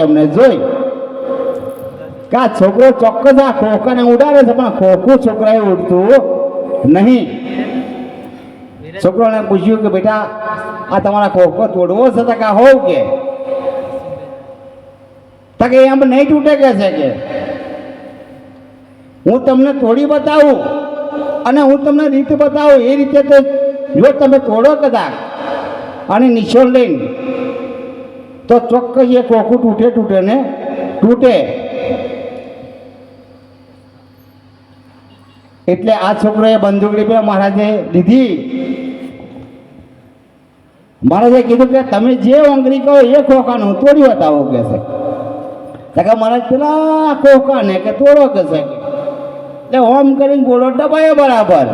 અમને જોઈ. કે છોકરો ચોક્કસ આ ખોખાને ઉડાડે છે, પણ ખોખું છોકરાએ ઉડતું નહીં. છોકરોને પૂછ્યું કે, બેટા, આ તમારા ખોખો તોડવો છે તો કા હોવ કે? તકે એમ નહીં તૂટે કે છે કે? હું તમને તોડી બતાવું અને હું તમને રીત બતાવું. એ રીતે જો તમે તોડો કદાચ અને નિશોલ લઈને તો ચોક્કસ એ કોકું તૂટે તૂટે ને તૂટે. એટલે આ છોકરોએ બંદૂકડી પેલા મહારાજે લીધી. મહારાજે કીધું કે તમે જે ઓંગળી કહો એ ખોખાનું તોડી બતાવો કે છે. કે મહારાજ પેલા ખોખાને કે તોડો કે એટલે ઓમ કરીને ગોળો ડબાયો બરાબર.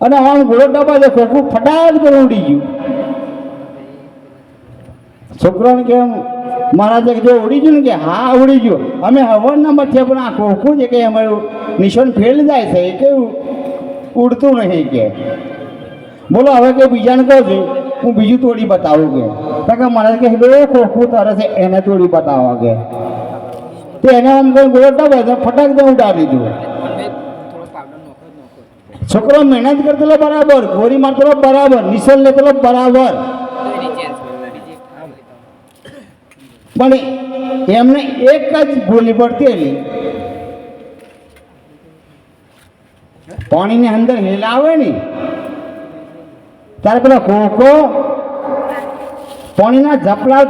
અને ઓમ ગોળો ડબાયો ખોખું ફટાક તો ઉડી ગયું. છોકરાને કેમ? મહારાજે જો ઉડી ગયું ને? કે, હા, ઉડી ગયો. અમે હવનના મથે પણ આ ખોખું છે કે અમારું નિશાન ફેલ જાય છે, એ કે ઉડતું નહીં કે. બોલો, હવે કે બીજાને કહું છું, હું બીજું તોડી બતાવું કે. કારણ કે મહારાજ કે બે ખોખું તારે છે, એને તોડી બતાવવા કે. તો એને આમ કઈ ગોળ હોય ફટાક દે ઉડાડી દીધું. છોકરો મહેનત કરતો બરાબર, ગોળી મારતો બરાબર નિશાન લેતો બરાબર. પણ એમને એક જ ગોલી પડતી પાણીની અંદર હેલાવે ને, ત્યારે પેલા કોકો પાણીના ઝપલા